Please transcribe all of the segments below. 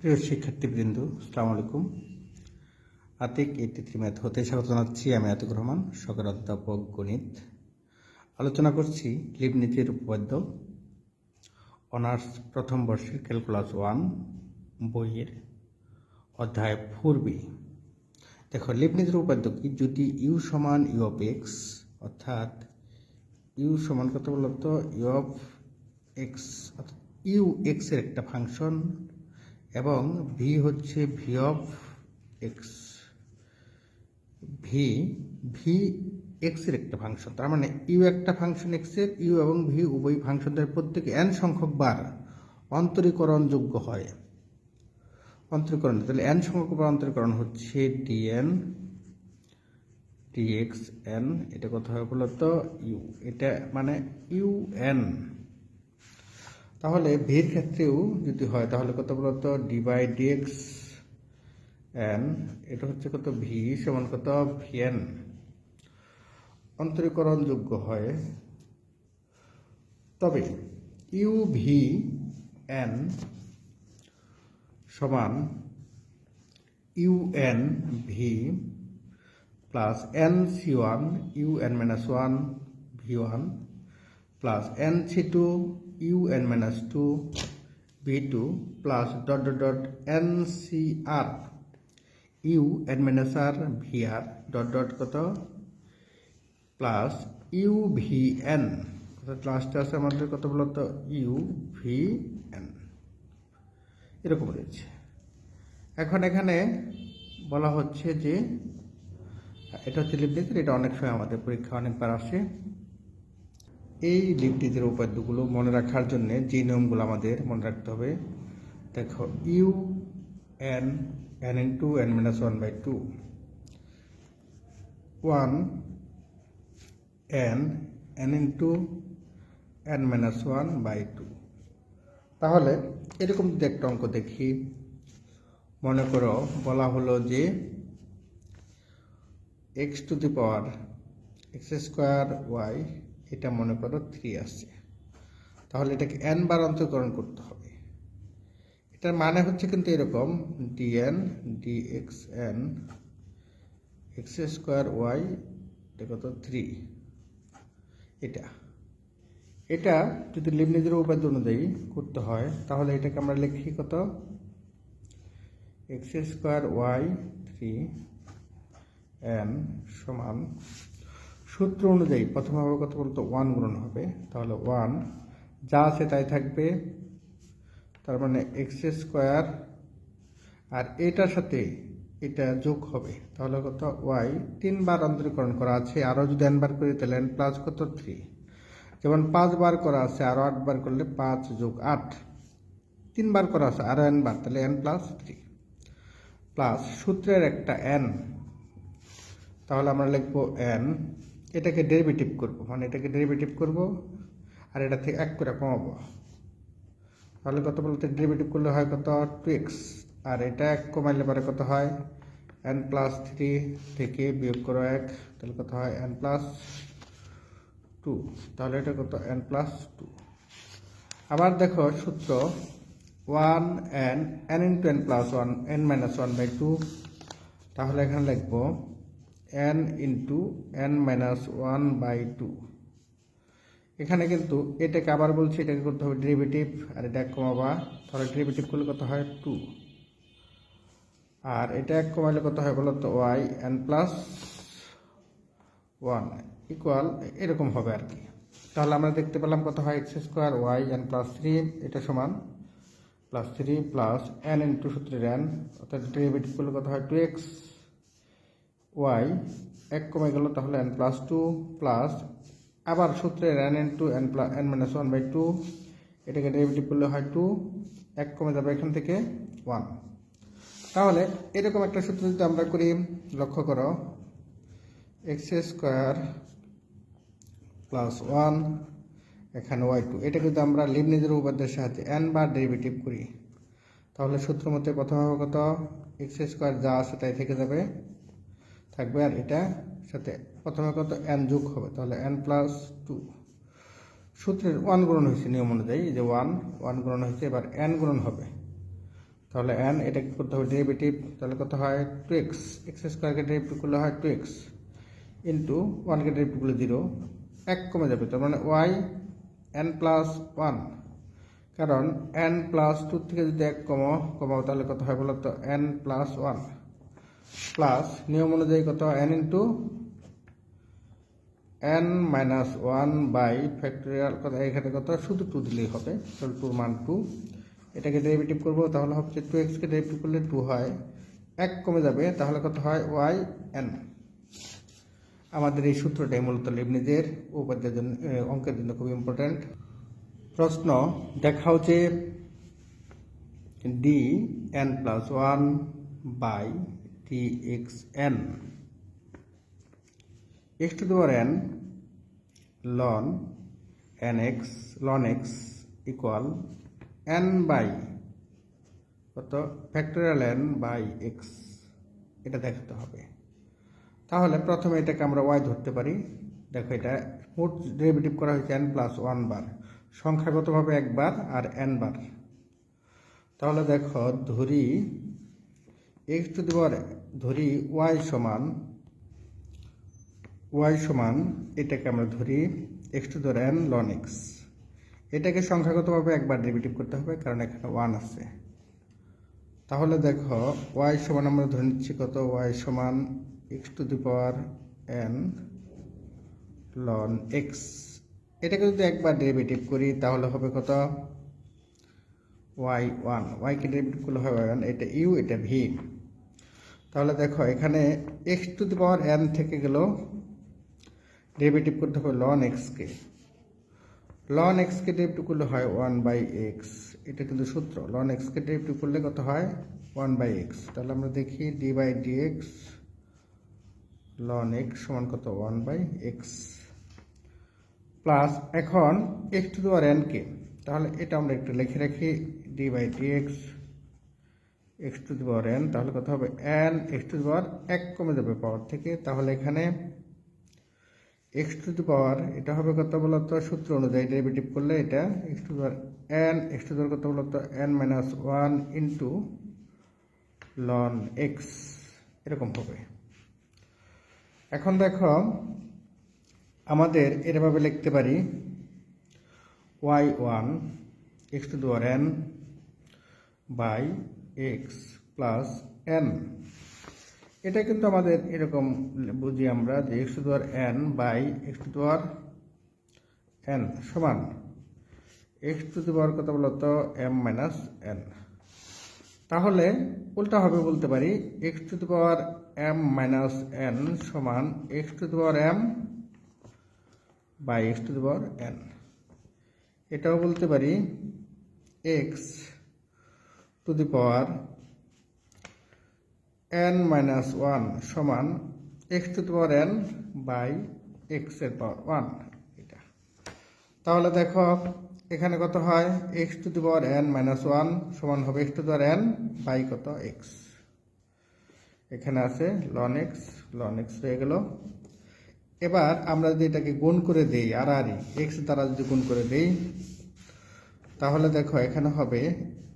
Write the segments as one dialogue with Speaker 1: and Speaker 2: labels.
Speaker 1: প্রিয় শিক্ষার্থীবৃন্দ, আসসালামু আলাইকুম। আতিক এইটি থ্রি ম্যাথ হতে স্বাগত জানাচ্ছি। আমি আতিক রহমান সকের অধ্যাপক, গণিত। আলোচনা করছি লিবনীতির উপপাদ্য, অনার্স প্রথম বর্ষের ক্যালকুলাস ওয়ান, বইয়ের অধ্যায় ফোর বি দেখো লিবনীতির উপাদ্য কি? যদি ইউ সমান ইউ অফ এক্স অর্থাৎ ইউ সমান কত বলতো? ইউ অফ এক্স অর্থাৎ ইউ এক্সের একটা ফাংশন এবং ভি হচ্ছে V of X V V এক্সের একটা ফাংশন তার মানে ইউ একটা ফাংশন এক্সের ইউ এবং ভি উভয় ফাংশনদের প্রত্যেকে এন সংখ্যক বার অন্তরীকরণযোগ্য হয়। অন্তরীকরণ, তাহলে এন সংখ্যক বার অন্তরীকরণ হচ্ছে ডিএন ডিএক্স এন এটা কথা হবে বলতো ইউ এটা মানে ইউ এন তাহলে ভির ক্ষেত্রেও যদি হয়, তাহলে কত বলতো ডি বাই ডিএক্স এন এটা হচ্ছে কত ভি সমান কত ভিএন অন্তরীকরণযোগ্য হয়। তবে ইউ ভি এন সমান U N V plus N C one U N minus one V one plus N C two U N minus two V two plus dot dot dot N C R U N minus R V R dot dot কত? Plus U V N লাস্টে আছে আমাদের কত বলতো U V N এরকম রয়েছে। এখন এখানে বলা হচ্ছে যে, এটা হচ্ছে লিপডিজের এটা অনেক সময় আমাদের পরীক্ষা অনেকবার আসে। এই লিপডিজের উপাদ্যগুলো মনে রাখার জন্য যে নিয়মগুলো আমাদের মনে রাখতে হবে, দেখো, U, N N into N minus one by two. One, N N into N minus one by two. তাহলে এরকম যদি একটা অঙ্ক দেখি, মনে করো, বলা হলো যে X to the power X square Y এটা মনে করো থ্রি আসছে তাহলে এটাকে এন বার অন্তর্করণ করতে হবে। এটার মানে হচ্ছে কিন্তু এরকম DN D X N X square Y এটা কত থ্রি এটা। এটা যদি লিমনিজের উপাদ্য অনুযায়ী করতে হয়, তাহলে এটাকে আমরা লিখি কত? X square Y three N সমান সূত্র অনুযায়ী প্রথমে হবে কত বলতো ওয়ান গুণন হবে। তাহলে ওয়ান যা আছে তাই থাকবে। তার মানে এক্স স্কোয়ার আর এটার সাথে এটা যোগ হবে। তাহলে কত? ওয়াই তিনবার অন্তরীকরণ করা আছে। আরও যদি এনবার করি, তাহলে এন প্লাস কত? থ্রি যেমন পাঁচবার করা আছে, আরও আটবার করলে পাঁচ যোগ আট। তিনবার করা আছে, আরও এন বার, তাহলে এন প্লাস থ্রি প্লাস সূত্রের একটা এন তাহলে আমরা লিখব এন এটাকে ডেরিভেটিভ করব। মানে এটাকে ডেরিভেটিভ করব আর এটা থেকে এক করে কমাবো। তাহলে কত বলতে? ডেরিভেটিভ করলে হয় কত? টু এক্স আর এটা এক কমাইলে পরে কত হয়? এন প্লাস থ্রি থেকে বিয়োগ করো এক, তাহলে কত হয়? এন প্লাস টু তাহলে এটা কত? এন প্লাস টু আবার দেখো সূত্র one N N into N plus one N minus one by two তাহলে এখানে লিখব N into N minus one by two এখানে কিন্তু এটাকে আবার বলছি, এটাকে করতে হবে ডেরিভেটিভ আর এটা এক কমাবা তাহলে ডেরিভেটিভ করলে কত হয়? টু আর এটা এক কমাইলে কত হয় বলো তো? Y N plus one equal এরকম হবে আর কি। তাহলে আমরা দেখতে পেলাম কত হয়? X square Y N plus three এটা সমান plus three plus N into সূত্রের এন অর্থাৎ ডেরিভেটিভ করলে কত হয়? টু এক্স ওয়াই এক কমে গেল তাহলে এন প্লাস টু প্লাস আবার সূত্রের N into N plus N minus one by two এটাকে ডেরিভেটিভ করলে হয় টু এক কমে যাবে এখান থেকে ওয়ান তাহলে এরকম একটা সূত্র যদি আমরা করি, লক্ষ্য করো এক্স স্কোয়ার প্লাস ওয়ান এখানে ওয়াই টু এটা যদি আমরা লিবনিজের উপাদ্যের সাহায্যে এন বার ডেরিভেটিভ করি। তাহলে সূত্র মতে প্রথম হবে কত? এক্স স্কোয়ার যা আছে তাই থেকে যাবে থাকবে আর এটা সাথে প্রথমে কত এন যোগ হবে, তাহলে এন প্লাস টু সূত্রের ওয়ান গ্রহণ হয়েছে নিয়ম অনুযায়ী যে ওয়ান ওয়ান গ্রহণ হয়েছে, এবার এন গ্রহণ হবে। তাহলে এন এটা এটাকে করতে হবে? ডেরিভেটিভ তাহলে কত হয়? টু এক্স এক্স স্কোয়ারকে ডেরিভেটিভ করলে হয় টু এক্স ইন্টু ওয়ানকে ডেরিভেটিভ করলে জিরো এক কমে যাবে, তার মানে ওয়াই এন প্লাস ওয়ান কারণ এন প্লাস টু থেকে যদি এক কমাও কমাও, তাহলে কত হয় বলো তো এন প্লাস ওয়ান প্লাস নিয়ম অনুযায়ী কত? N into N minus one by factorial কত? এখানে কত? শুধু টু দিলেই হবে। তাহলে টুর মান টু এটাকে ডেরিভেটিভ করব, তাহলে হচ্ছে টু এক্সকে ডেরিভেটিভ করলে টু হয়। এক কমে যাবে, তাহলে কত হয়? ওয়াই এন আমাদের এই সূত্রটাই মূলত লিবনিজের উপাধ্যায়ের জন্য অঙ্কের জন্য খুব ইম্পর্ট্যান্ট প্রশ্ন, দেখাও যে D N plus one by T X N. X to the power N ln N X ln X equal N by কত? ফ্যাক্টরিয়াল এন বাই এক্স এটা দেখাতে হবে। তাহলে প্রথমে এটাকে আমরা ওয়াই ধরতে পারি। দেখো এটা মোট ডেরিভেটিভ করা হয়েছে এন প্লাস ওয়ান বার সংখ্যাগতভাবে একবার আর এন বার তাহলে দেখো, ধরি এক্স টু দেওয়ার ধরি ওয়াই সমান ওয়াই সমান, এটাকে আমরা ধরি X to the power N ln X এটাকে সংখ্যাগতভাবে একবার ডেরিভেটিভ করতে হবে, কারণ এখানে ওয়ান আছে। তাহলে দেখো ওয়াই সমান আমরা ধরে নিচ্ছি কত? ওয়াই সমান X to the power N ln X এটাকে যদি একবার ডেরিভেটিভ করি, তাহলে হবে কত? ওয়াই ওয়ান ওয়াইকে ডেরিভেটিভ করলে ওয়াই ওয়ান এটা ইউ এটা ভি তাহলে দেখো, এখানে X to the power N থেকে গেল ডেরিভেটিভ করতে হবে লন এক্সকে লন এক্সকে ডেরিভেটিভ করলে হয় ওয়ান বাই এক্স এটা কিন্তু সূত্র। লন এক্সকে ডেরিভেটিভ করলে কত হয়? ওয়ান বাই এক্স তাহলে আমরা দেখি D by D X ln X সমান কত? ওয়ান বাই এক্স প্লাস এখন এক্স টু দেওয়ার এনকে তাহলে এটা আমরা একটু লিখে রাখি D by D X X to the power N তাহলে কত হবে? এন এক্স টু দেওয়ার এক কমে যাবে পাওয়ার থেকে। তাহলে এখানে এক্স টু দি পাওয়ার এটা হবে কত বলতো? সূত্র অনুযায়ী ডেরিভেটিভ করলে এটা X to power N X to power কত বলতো? N minus one into ln X এরকম হবে। এখন দেখো, আমাদের এরভাবে লিখতে পারি Y one X to the power N by X plus N এটা কিন্তু আমাদের এরকম বুঝি আমরা যে X to N by X to N সমান। এক্স টু দেওয়ার কত বলতো? এম মাইনাস এন তাহলে উল্টা হবে বলতে পারি X to the power M minus N সমান X to the power M by X to the power N এটাও বলতে পারি X to the power N minus one সমান X to the power N by এক্সের power one এটা। তাহলে দেখো, এখানে কত হয়? X to the power N minus one সমান হবে X to the power N by কত এক্স এখানে আছে লন এক্স লন এক্স হয়ে গেল। এবার আমরা যদি এটাকে গুণ করে দেই, আর আর এক্স দ্বারা যদি গুণ করে দেই, তাহলে দেখো এখানে হবে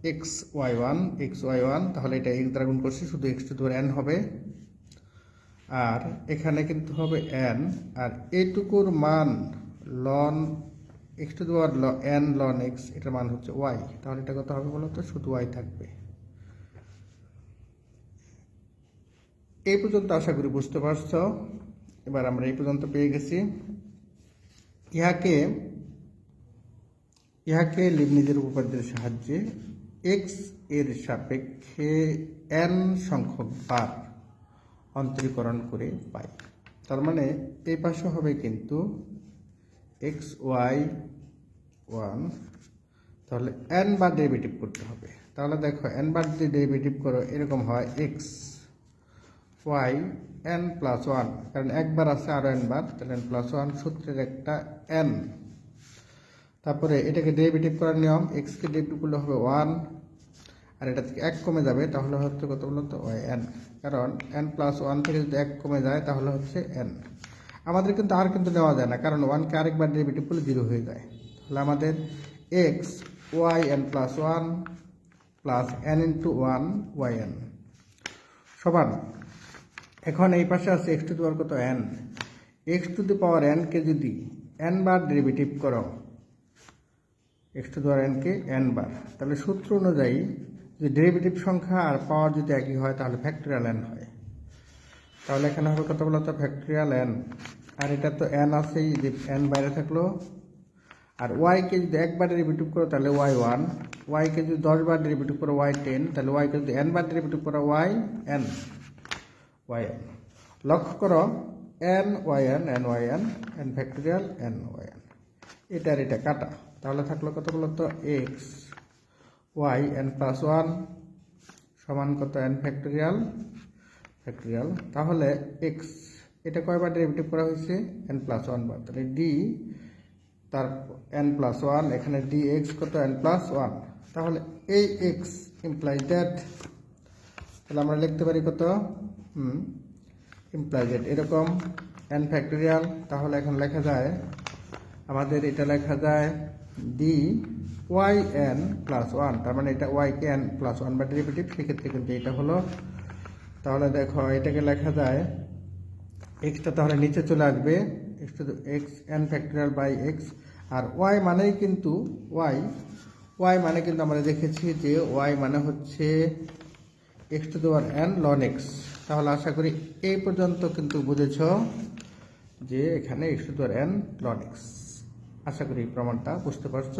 Speaker 1: X Y one, X Y one, তাহলে এটা এক্স দ্বারা গুণ করছি, শুধু এক্স টু ধরে এন হবে। আর এখানে কিন্তু হবে এন আর এটুকুর মান ln X to the power N ln X এটার মান হচ্ছে ওয়াই তাহলে এটা কত হবে বলো তো? শুধু ওয়াই থাকবে। এই পর্যন্ত আশা করি বুঝতে পারছ। এবার আমরা এই পর্যন্ত পেয়ে গেছি। ইহাকে ইহাকে লিবনিজের উপপাদ্যের সাহায্যে এক্সের সাপেক্ষে এন সংখ্যক বার অন্তরীকরণ করে পাই। তার মানে এই পাশে হবে কিন্তু এক্স ওয়াই ওয়ান তাহলে এন বার ডেরিভেটিভ করতে হবে। তাহলে দেখো এন বার যদি ডেরিভেটিভ করো, এরকম হয় X Y N plus one কারণ একবার আছে আরও এন বার তাহলে এন প্লাস ওয়ান সূত্রের একটা এন তারপরে এটাকে ডেরিভেটিভ করার নিয়ম এক্সকে ডেরিভেটিভ করলে হবে ওয়ান আর এটা থেকে এক কমে যাবে, তাহলে হচ্ছে কত বলো তো? ওয়াই এন কারণ এন প্লাস ওয়ান থেকে যদি এক কমে যায়, তাহলে হচ্ছে এন আমাদের কিন্তু আর কিন্তু নেওয়া যায় না, কারণ ওয়ানকে আরেকবার ডেরিভেটিভ করলে জিরো হয়ে যায়। তাহলে আমাদের X Y N plus one plus N into one Y N সমান, এখন এই পাশে আছে এক্স টু দি পাওয়ার কত? N X to the power NK যদি এন বার ডেরিভেটিভ করো এক্স টু পাওয়ার এনকে এন বার। তাহলে সূত্র অনুযায়ী যদি ডেরিভেটিভ সংখ্যা আর পাওয়ার যদি একই হয়, তাহলে ফ্যাক্টরিয়াল এন হয়। তাহলে এখানে হবে কত বলতো ফ্যাক্টরিয়াল এন আর এটা তো এন আছেই, যে এন বাইরে থাকল। আর ওয়াইকে যদি একবার ডেরিভেটিভ করো, তাহলে ওয়াই ওয়ান ওয়াইকে যদি দশবার ডেরিভেটিভ করো ওয়াই টেন তাহলে ওয়াইকে যদি এন বার ডেরিভেটিভ করো ওয়াই এন ওয়াই এন লক্ষ্য করো N Y N N Y N N factorial N Y N এটা আর এটা কাটা। তাহলে থাকল কত বলতো X Y N plus one সমান কত এন ফ্যাক্টরিয়াল ফ্যাক্টরিয়াল তাহলে এক্স এটা কয়বার ডেরিভেটিভ করা হয়েছে? এন প্লাস ওয়ান বার। তাহলে ডি তার এন প্লাস ওয়ান এখানে ডি এক্স কত এন প্লাস ওয়ান তাহলে এই এক্স ইমপ্লাই দ্যাট তাহলে আমরা লিখতে পারি কত? হুম ইমপ্লাই দ্যাট এরকম এন ফ্যাক্টরিয়াল তাহলে এখন লেখা যায়, আমাদের এটা লেখা যায় D Y N plus one তার মানে এটা ওয়াই কে এন প্লাস ওয়ান বা ডেরিভেটিভ সেক্ষেত্রে কিন্তু এটা হলো, তাহলে দেখো, এটাকে লেখা যায় এক্সটা তাহলে নিচে চলে আসবে X X N factorial by X R Y মানেই কিন্তু ওয়াই ওয়াই মানে কিন্তু আমরা দেখেছি যে ওয়াই মানে হচ্ছে এক্স টু দেওয়ার এন লন এক্স তাহলে আশা করি এই পর্যন্ত কিন্তু বুঝেছ যে এখানে এক্স টু দেওয়ার এন লন এক্স আশা করি প্রমাণটা বুঝতে পারছ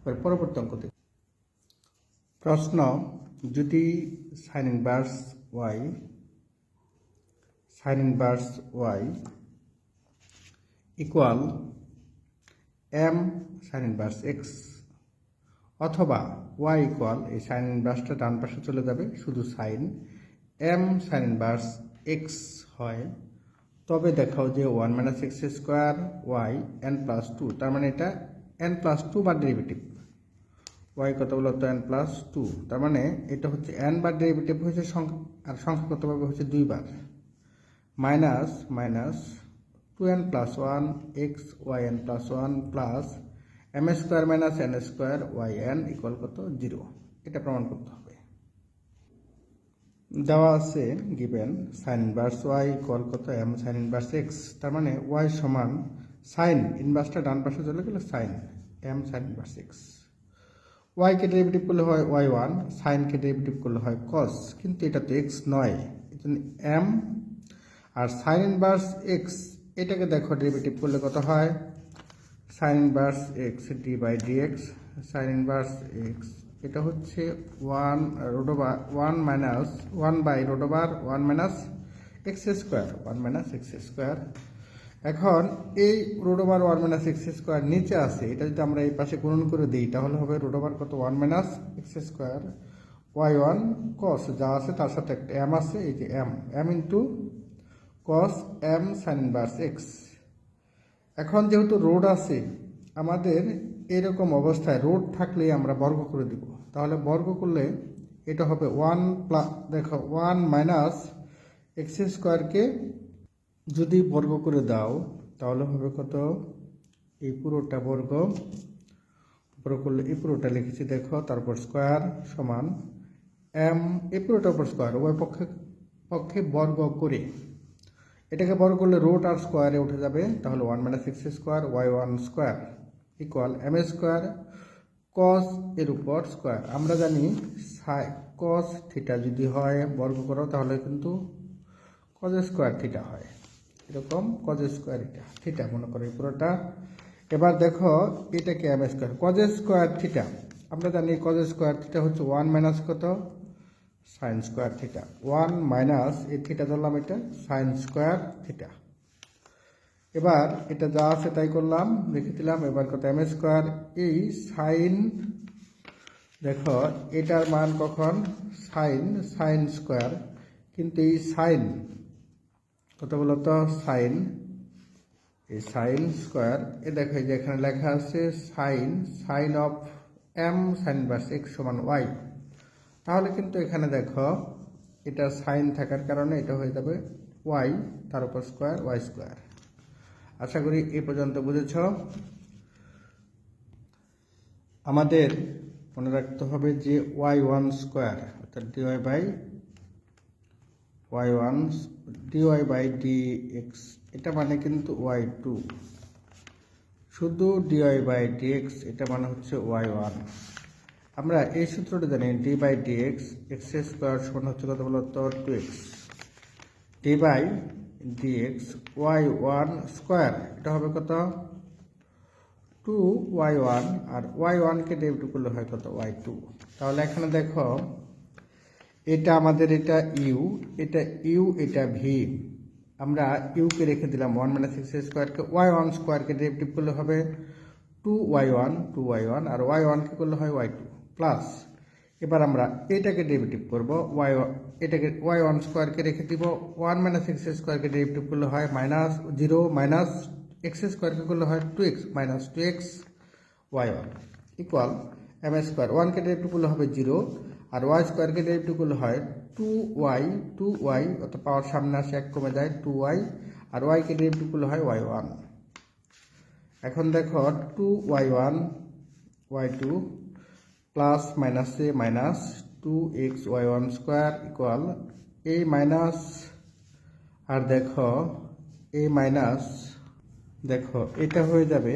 Speaker 1: এবার পরবর্তী অঙ্ক দেখি। প্রশ্ন, যদি sine inverse y, sine inverse y equal m sine inverse x, অথবা ওয়াই ইকুয়াল এই সাইন ইনভার্সটা ডান পাশে চলে যাবে, শুধু sine, m sine inverse x হয় তবে দেখাও যে one minus x square y n plus two তার মানে এটা এন প্লাস টু বা ডেরিভেটিভ ওয়াই কত বলতো এন প্লাস টু তার মানে এটা হচ্ছে এন বার ডেরিভেটিভ হয়েছে সংখ্যা আর সংখ্যা কত পাবে হচ্ছে দুইবার minus minus two n plus one x y n plus one plus m square minus n square y n equal কত? জিরো এটা প্রমাণ করতে হবে। দেওয়া আছে given sine inverse y equal কত? এম সাইন ইনভার্স এক্স তার মানে ওয়াই সমান সাইন ইনভার্সটা ডান পাশে চলে গেলে sine m sine inverse x ওয়াইকে derivative করলে হয় ওয়াই ওয়ান সাইনকে ডেরিভেটিভ করলে হয় কস কিন্তু এটা তো এক্স নয়, এই জন্য এম আর সাইন ইনভার্স এক্স এটাকে দেখো ডেরিভেটিভ করলে কত হয়? Sine inverse x d by d x sine inverse x এটা হচ্ছে one root over one minus one by root over one minus x square one minus x square এখন এই root over one minus x square নিচে আছে, এটা যদি আমরা এই পাশে গুণন করে দিই, তাহলে হবে রোডোবার কত? One minus x square y one cos যা আছে তার সাথে একটা এম আছে, এই যে m m into cos m sine inverse x এখন যেহেতু রোড আছে, আমাদের এরকম অবস্থায় রোড থাকলে আমরা বর্গ করে দিব। তাহলে বর্গ করলে এটা হবে ওয়ান প্লাস দেখো ওয়ান মাইনাস এক্স স্কোয়ারকে যদি বর্গ করে দাও, তাহলে হবে কত? এই পুরোটা বর্গ বর্গ করলে এই পুরোটা লিখেছি, দেখো, তারপর স্কোয়ার সমান এম এই পুরোটা উপর স্কোয়ার উভয় পক্ষে পক্ষে বর্গ করে। এটাকে বর্গ করলে রুট আর স্কোয়ারে উঠে যাবে, তাহলে one minus x square y one square equal m square cos এর উপর স্কোয়ার আমরা জানি সাই কস থিটা যদি হয়, বর্গ করো, তাহলে কিন্তু কজ স্কোয়ার থিটা হয়। এরকম কজ স্কোয়ার এটা থিটা মনে করো পুরোটা। এবার দেখো, এটাকে m square cos square theta আমরা জানি কজ স্কোয়ার থিটা হচ্ছে ওয়ান মাইনাস কত? Sine square theta one minus এই থিটা ধরলাম এটা সাইন স্কোয়ার থিটা এবার এটা যা আছে তাই করলাম, লিখে দিলাম, এবার কত এম স্কোয়ার এই সাইন দেখো, এটার মান কখন? সাইন সাইন স্কোয়ার কিন্তু এই সাইন কত বলতো? সাইন এই সাইন স্কোয়ার এ দেখো যে এখানে লেখা আছে sine sine of m sine bus x সমান ওয়াই তাহলে কিন্তু এখানে দেখো, এটা সাইন থাকার কারণে এটা হয়ে যাবে ওয়াই তার উপর স্কোয়ার ওয়াই স্কোয়ার আশা করি এ পর্যন্ত বুঝেছ। আমাদের মনে রাখতে হবে যে ওয়াই ওয়ান স্কোয়ার, অর্থাৎ d y by y one d y by d x এটা মানে কিন্তু ওয়াই টু। শুধু d y by d x এটা মানে হচ্ছে ওয়াই ওয়ান। আমরা এই সূত্রটা জানি d by d x x square সমান হচ্ছে কত বলতো? Two x d by d x y one square এটা হবে কত? টু ওয়াই ওয়ান আর ওয়াই ওয়ানকে ডেবিট করলে হয় কত? ওয়াই টু তাহলে এখানে দেখো, এটা আমাদের এটা ইউ এটা ইউ এটা ভি আমরা ইউকে রেখে দিলাম ওয়ান মাইনাস সিক্স স্কোয়ারকে ওয়াই ওয়ান স্কোয়ারকে ডেরিভেটিভ করলে হবে two y one two y one আর ওয়াই ওয়ানকে করলে হয় ওয়াই টু প্লাস এবার আমরা এটাকে ডেরিভেটিভ করব। ওয়াই এটাকে ওয়াই ওয়ান স্কোয়ারকে রেখে দিব। ওয়ান মাইনাস এক্স স্কোয়ারকে ডেরিভেটিভ করলে হয় মাইনাস জিরো মাইনাস এক্স স্কোয়ারকে করলে হয় two x minus two x y one equal m square ওয়ানকে ডেরিভেটিভ করলে হবে জিরো আর ওয়াই স্কোয়ারকে ডেরিভেটিভ করলে হয় টু ওয়াই টু ওয়াই অর্থাৎ পাওয়ার সামনে আসে এক, কমে যায় টু ওয়াই আর ওয়াইকে ডেরিভেটিভ করলে হয় ওয়াই ওয়ান এখন দেখো two y one y two plus মাইনাসে minus two x y one square equal এই মাইনাস আর দেখো এই মাইনাস দেখো, এটা হয়ে যাবে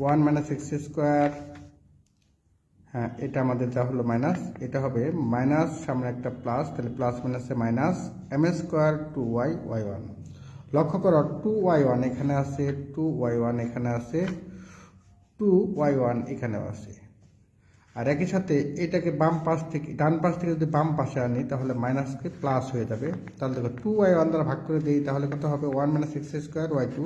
Speaker 1: ওয়ান মাইনাস এক্স স্কোয়ার হ্যাঁ এটা আমাদের যা হলো মাইনাস এটা হবে মাইনাস সামনে একটা প্লাস তাহলে প্লাস মাইনাসে minus m square two y y one লক্ষ্য করো টু ওয়াই ওয়ান এখানে আছে টু ওয়াই ওয়ান এখানে আছে টু ওয়াই ওয়ান এখানেও আছে। আর একই সাথে এটাকে বাম পাশ থেকে, ডান পাশ থেকে যদি বাম পাশে আনি, তাহলে মাইনাসকে প্লাস হয়ে যাবে। তাহলে দেখো টু ওয়াই ওয়ান দ্বারা ভাগ করে দিই, তাহলে কত হবে? One minus x square y two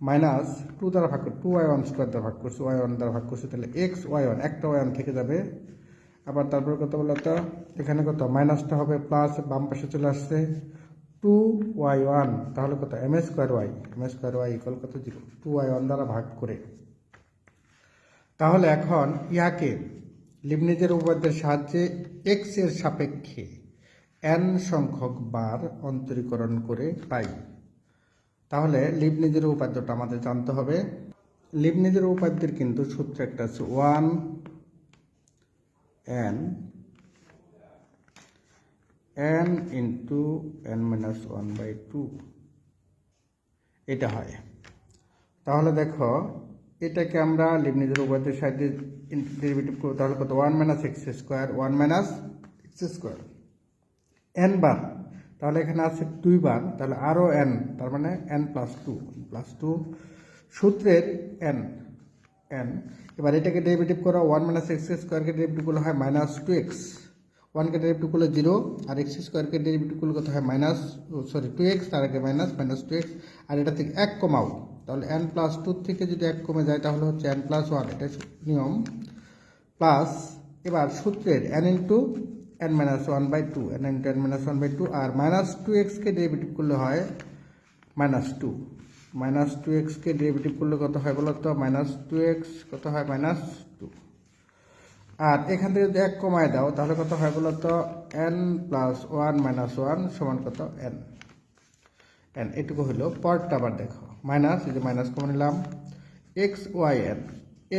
Speaker 1: minus two দ্বারা ভাগ করে টু ওয়াই ওয়ান স্কোয়ার দ্বারা ভাগ করছি ওয়াই ওয়ান দ্বারা ভাগ করছি, তাহলে এক্স ওয়াই ওয়ান একটা ওয়াই ওয়ান থেকে যাবে। আবার তারপরে কত তো? এখানে কত? মাইনাসটা হবে প্লাস বাম পাশে চলে আসছে টু ওয়াই ওয়ান তাহলে কত? M square y m square y equal কত? জিরো টু ওয়াই ওয়ান দ্বারা ভাগ করে। তাহলে এখন ইহাকে লিবনিজের উপপাদ্যের সাহায্যে এক্সের সাপেক্ষে এন সংখ্যক বার অন্তরীকরণ করে পাই। তাহলে লিবনিজের উপাদ্যটা আমাদের জানতে হবে। লিবনিজের উপাদ্যের কিন্তু সূত্র একটা আছে one n n into n minus one by two. এটা হয়। তাহলে দেখো এটাকে আমরা লিবনিজের উপাদ্যের সাহায্যে ডেরিভেটিভ করব। তাহলে কত? One minus x square one minus x square n বার তাহলে এখানে আছে দুই বার তাহলে আরও এন তার মানে n plus two plus two সূত্রের এন এন এবার এটাকে ডেরিভেটিভ করা। ওয়ান মাইনাস এক্স স্কোয়ারকে ডেরিভেটিভ করলে হয় মাইনাস টু এক্স ওয়ানকে ডেরিভেটিভ করলে জিরো আর এক্স স্কোয়ারকে ডেরিভেটিভ করলে কত হয়? মাইনাস সরি টু এক্স তার আগে মাইনাস মাইনাস টু এক্স আর এটা থেকে এক কমাও তাহলে এন প্লাস টু থেকে যদি এক কমে যায়, তাহলে হচ্ছে এন প্লাস ওয়ান এটা নিয়ম। প্লাস এবার সূত্রের n into n minus one by two n into n minus one by two R minus two এক্সকে ডেরিভেটিভ করলে হয় মাইনাস টু মাইনাস টু এক্সকে ডেরিভেটিভ করলে কত হয় বলো তো? মাইনাস টু এক্স কত হয়? মাইনাস টু আর এখান থেকে যদি এক কমায় দাও, তাহলে কত হয় বলো তো? N plus one minus one সমান কত? এন এন এটুকু হলো পরটা আবার দেখো। মাইনাস, এই যে মাইনাস কমে নিলাম। X y n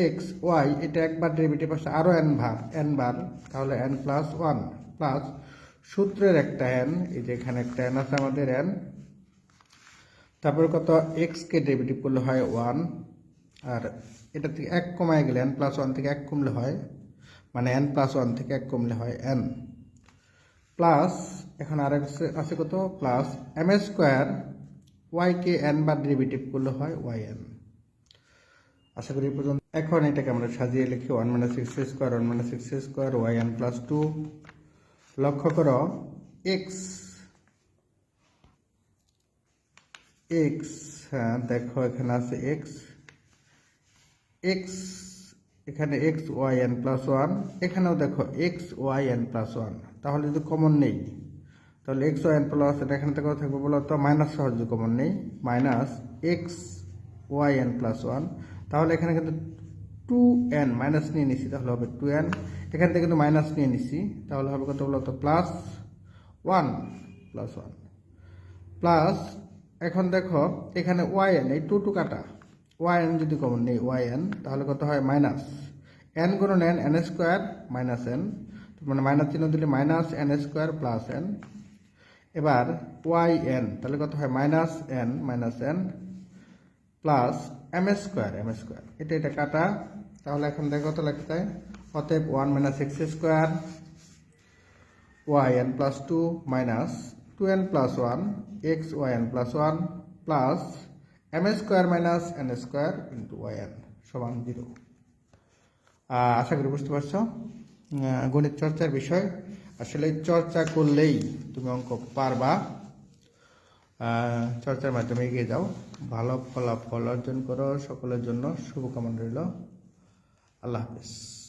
Speaker 1: x y এটা একবার ডেরিভেটিভ আসছে আরও এন ভার এন বার, তাহলে এন প্লাস ওয়ান প্লাস সূত্রের একটা এন এই যে এখানে একটা এন আছে আমাদের এন তারপর কত? এক্সকে ডেরিভেটিভ করলে হয় ওয়ান আর এটা থেকে এক কমায় গেলে এন প্লাস ওয়ান থেকে এক কমলে হয় মানে এন প্লাস ওয়ান থেকে এক কমলে হয় এন প্লাস এখন আর আছে কত? প্লাস এম স্কোয়ার ওয়াইকে এন বার ডেরিভেটিভ করলে হয় ওয়াই এন আশা করি পর্যন্ত। এখন এটাকে আমরা সাজিয়ে লিখি one minus six square one minus six square y n plus two লক্ষ্য করো এক্স এক্স হ্যাঁ দেখো এখানে আছে এক্স এক্স এখানে x y n plus one এখানেও দেখো x y n plus one তাহলে যদি কমন নেই তাহলে এক্স ওয়াই প্লাস এটা এখানে থেকে থাকবে বলো তো মাইনাস সহজে কমন নেই। Minus x y n plus one তাহলে এখানে কিন্তু টু এন মাইনাস নিয়ে নিছি, তাহলে হবে টু এন এখান থেকে কিন্তু মাইনাস নিয়ে নিছি, তাহলে হবে কত বলো তো plus one plus one plus এখন দেখো, এখানে ওয়াই এন এই টু টু কাটা। ওয়াই এন যদি কমন নেই ওয়াই এন তাহলে কত হয় মাইনাস এন গুণন n n square minus n মানে মাইনাস চিহ্ন দিলে minus n square plus n এবার ওয়াই এন তাহলে কত হয়? Minus n minus n plus m s square m s square এটা এটা কাটা, তাহলে এখন দেখো কত লাগতে হয় অতএব one minus x square y n plus two minus two n plus one x y n plus one plus m s square minus n square into y n সমান জিরো আশা করি বুঝতে পারছ। গণিত চর্চার বিষয়। আসলে চর্চা করলেই তুমি অঙ্ক পারবা। চর্চার মাধ্যমে এগিয়ে যাও। ভালো ফলাফল অর্জন করো। সকলের জন্য শুভকামনা রইল। আল্লাহ হাফিজ।